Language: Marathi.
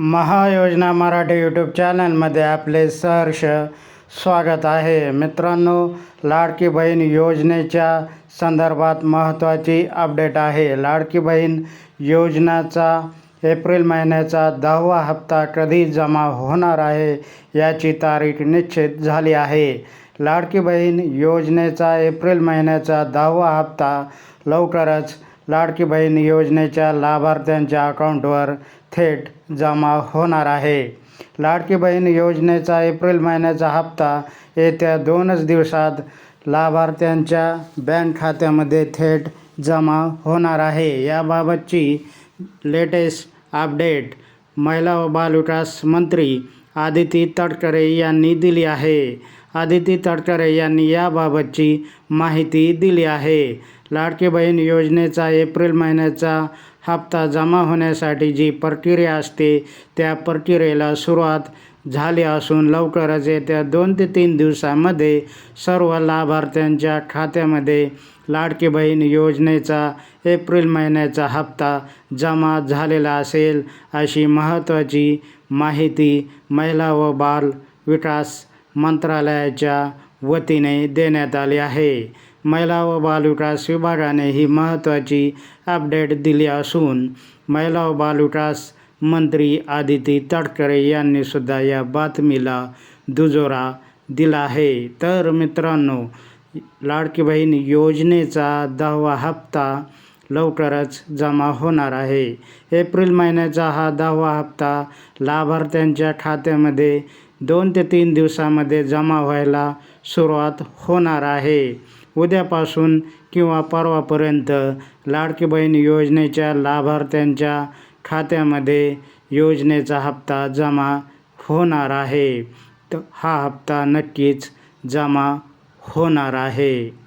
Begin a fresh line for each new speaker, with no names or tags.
महायोजना मराठी यूट्यूब चॅनलमध्ये आपले सहर्ष स्वागत आहे. मित्रांनो लाडकी बहीण योजनेच्या संदर्भात महत्त्वाची अपडेट आहे. लाडकी बहीण योजनाचा एप्रिल महिन्याचा दहावा हप्ता कधी जमा होणार आहे याची तारीख निश्चित झाली आहे. लाडकी बहीण योजनेचा एप्रिल महिन्याचा दहावा हप्ता लवकरच लाडकी बहीण योजनेच्या लाभार्थ्यांच्या अकाउंटवर थेट जमा होणार आहे. लाडकी बहीण योजनेचा एप्रिल महिन्याचा हप्ता येत्या दोनच दिवसात लाभार्थ्यांच्या बँक खात्यामध्ये थेट जमा होणार आहे. याबाबतची लेटेस्ट अपडेट महिला व बालविकास मंत्री आदिती तटकरे यांनी दिली आहे. आदिती तटकरे यांनी याबाबतची माहिती दिली आहे. लाडकी बहीण योजनेचा एप्रिल महिन्याचा हप्ता जमा होण्यासाठी जी प्रक्रिया असते त्या प्रक्रियेला सुरुवात झाली असून लवकरच येत्या दोन ते तीन दिवसामध्ये सर्व लाभार्थ्यांच्या खात्यामध्ये लाडकी बहीण योजनेचा एप्रिल महिन्याचा हप्ता जमा झालेला असेल अशी महत्त्वाची माहिती महिला व बाल विकास मंत्रालयाच्या वतीने देण्यात आली आहे. महिला व बालविकास विभागाने ही महत्त्वाची अपडेट दिली असून महिला व बालविकास मंत्री आदिती तटकरे यांनी सुद्धा या बातमीला दुजोरा दिला आहे. तर मित्रांनो लाडकी बहीण योजनेचा दहावा हप्ता लवकरच जमा होणार आहे. एप्रिल महिन्याचा हा दहावा हप्ता लाभार्थ्यांच्या खात्यामध्ये दोन ते तीन दिवसामध्ये जमा व्हायला सुरुवात होणार आहे. उद्यापासून किंवा परवापर्यंत लाडकी बहीण योजनेच्या लाभार्थ्यांच्या खात्यामध्ये योजनेचा हप्ता जमा होणार आहे. तर हा हप्ता नक्कीच जमा होणार आहे.